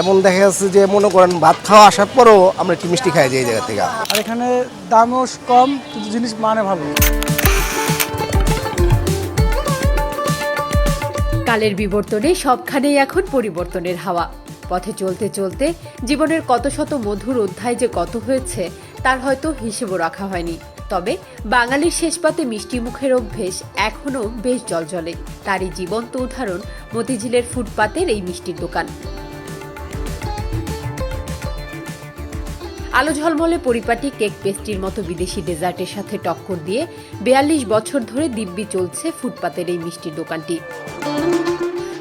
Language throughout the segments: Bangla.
এবং দেখা যাচ্ছে যে মনে করেন ভাত খাওয়া আসার পরেও আমরা একটু মিষ্টি খাই যাই এই জায়গা থেকে। আর এখানে দামও কম কিন্তু জিনিস মানে ভালো। কালের বিবর্তনে সবখানেই এখন পরিবর্তনের হাওয়া। পথে চলতে চলতে জীবনের কত শত মধুর অধ্যায় যে কত হয়েছে তার হয়তো হিসেবও রাখা হয়নি। তবে বাঙালির শেষ পাতে মিষ্টি মুখের অভ্যেস এখনও বেশ জলজলে। তারই জীবন্ত উদাহরণ মতিঝিলের ফুটপাতের এই মিষ্টির দোকান। আলো ঝলমলে পরিপাটি কেক পেস্ট্রির মতো বিদেশি ডেজার্টের সাথে টক্কর দিয়ে বিয়াল্লিশ বছর ধরে দিব্যি চলছে ফুটপাতের এই মিষ্টির দোকানটি।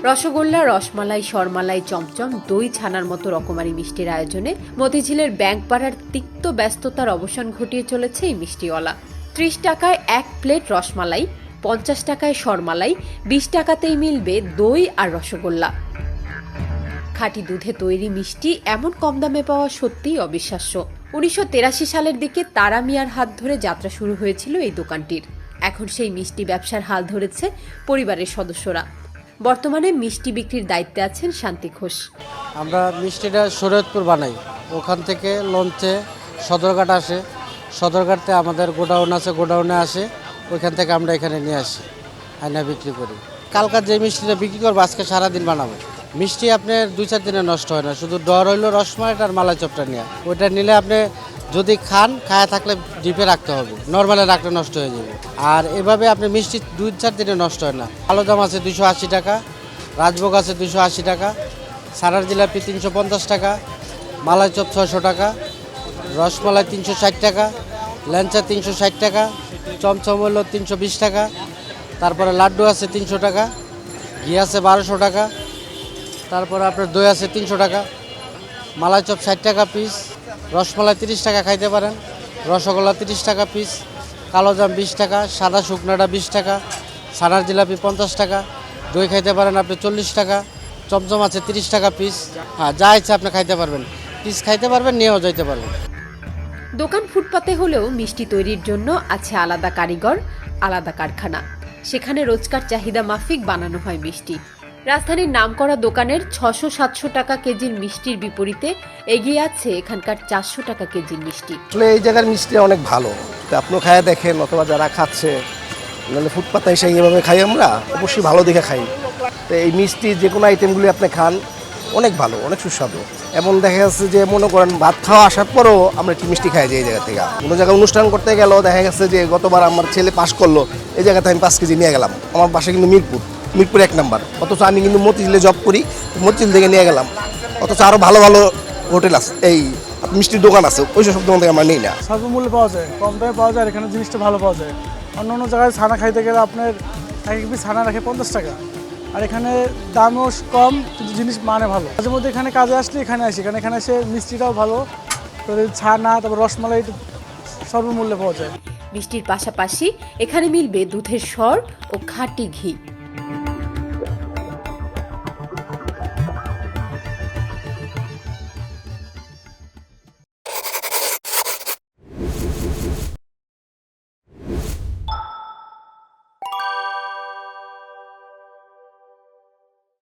রসগোল্লা, রসমালাই, শরমালাই, চমচম, দই ছানার মতো রকমারি মিষ্টির আয়োজনে মতিঝিলের ব্যাংকপাড়ার তিক্ত ব্যস্ততার অবসান ঘটিয়ে চলেছে এই মিষ্টিওয়ালা। ত্রিশ টাকায় এক প্লেট রসমালাই, পঞ্চাশ টাকায় শরমালাই, বিশ টাকাতেই মিলবে দই আর রসগোল্লা। খাঁটি দুধে তৈরি মিষ্টি এমন কম দামে পাওয়া সত্যিই অবিশ্বাস্য। উনিশশো সালের দিকে তারা মিয়ার হাত ধরে যাত্রা শুরু হয়েছিল এই দোকানটির। এখন সেই মিষ্টি ব্যবসার হাল ধরেছে পরিবারের সদস্যরা। বর্তমানে মিষ্টি বিক্রির দায়িত্বে আছেন শান্তি ঘোষ। আমরা মিষ্টিটা শরীয়তপুর বানাই। ওখান থেকে লঞ্চে সদরঘাট আসে। সদরঘাটতে আমাদের গোডাউন আছে, গোডাউনে আসে। ওইখান থেকে আমরা এখানে নিয়ে আসি, আয়না বিক্রি করি। কালকার যে মিষ্টিটা বিক্রি করব, আজকে সারাদিন বানাবো। মিষ্টি আপনার দুই চার দিনে নষ্ট হয় না, শুধু ডর হইল রসমালাইটা আর মালাই চপটা নেওয়া ওইটা নিলে আপনি যদি খান, খায়া থাকলে ডিপে রাখতে হবে, নর্মালে রাখলে নষ্ট হয়ে যাবে। আর এভাবে আপনি মিষ্টি দুই চার দিনে নষ্ট হয় না। আলো দাম আছে দুশো আশি টাকা, রাজভোগ আছে দুশো আশি টাকা, সারার জিলাপি তিনশো পঞ্চাশ টাকা, মালাই চপ ছয়শো টাকা, রসমালাই তিনশো ষাট টাকা, ল্যাংচা তিনশো ষাট টাকা, চমচম হলো তিনশো বিশ টাকা, তারপরে লাড্ডু আছে তিনশো টাকা, ঘি আছে বারোশো টাকা তারপরে আপনার দই আছে তিনশো টাকা, মালাই চপ ষাট টাকা পিস রসমালাই তিরিশ টাকা খাইতে পারেন, রসগোল্লা তিরিশ টাকা পিস কালোজাম বিশ টাকা, সাদা শুকনাটা বিশ টাকা সানার জিলাপি পঞ্চাশ টাকা, দই খাইতে পারেন আপনি চল্লিশ টাকা, চমচম আছে তিরিশ টাকা পিস হ্যাঁ যা ইচ্ছা আপনি খাইতে পারবেন পিস খাইতে পারবেন, নিয়েও যাইতে পারবেন। দোকান ফুটপাতে হলেও মিষ্টি তৈরির জন্য আছে আলাদা কারিগর, আলাদা কারখানা। সেখানে রোজকার চাহিদা মাফিক বানানো হয় মিষ্টি। রাজধানীর নামকরা দোকানের ছশো সাতশো টাকা কেজির মিষ্টির বিপরীতে এগিয়ে আছে এখানকার চারশো টাকা কেজির মিষ্টি। আসলে এই জায়গার মিষ্টি অনেক ভালো। আপনিও খায়া দেখেন, অথবা যারা খাচ্ছে, নাহলে ফুটপাতে এসে এইভাবে খাই আমরা, অবশ্যই ভালো দেখে খাই। তো এই মিষ্টি যে কোনো আইটেমগুলি আপনি খান, অনেক ভালো, অনেক সুস্বাদু। এবং দেখা যাচ্ছে যে, মনে করেন ভাত খাওয়া আসার পরেও আমরা একটু মিষ্টি খাই যাই এই জায়গা থেকে। কোনো জায়গায় অনুষ্ঠান করতে গেলেও দেখা গেছে যে, গতবার আমার ছেলে পাস করল, এই জায়গাতে আমি পাঁচ কেজি নিয়ে গেলাম। আমার বাসা কিন্তু মিরপুর। মিরপুর এক নাম্বার। অথচ আমি কিন্তু মতিঝিলে জব করি মতিঝিল থেকে নিয়ে গেলাম। অথচ আরও ভালো ভালো হোটেল আছে এই মিষ্টির দোকান আছে ওই সব দোকান থেকে আমরা নিই না। স্বল্পমূল্যে পাওয়া যায় কম দামে পাওয়া যায় আর এখানে জিনিসটা ভালো পাওয়া যায়। অন্য অন্য জায়গায় ছানা খাইতে গেলে আপনার এক এক পিস ছানা রাখে পঞ্চাশ টাকা। আর এখানে দামও কম কিন্তু জিনিস মানে ভালো। মাঝে মধ্যে এখানে কাজে আসলে এখানে আসি কারণ এখানে এসে মিষ্টিটাও ভালো। তো ছানা তারপর রসমালাই সর্বমূল্যে পাওয়া যায়। মিষ্টির পাশাপাশি এখানে মিলবে দুধের স্বর ও খাঁটি ঘি।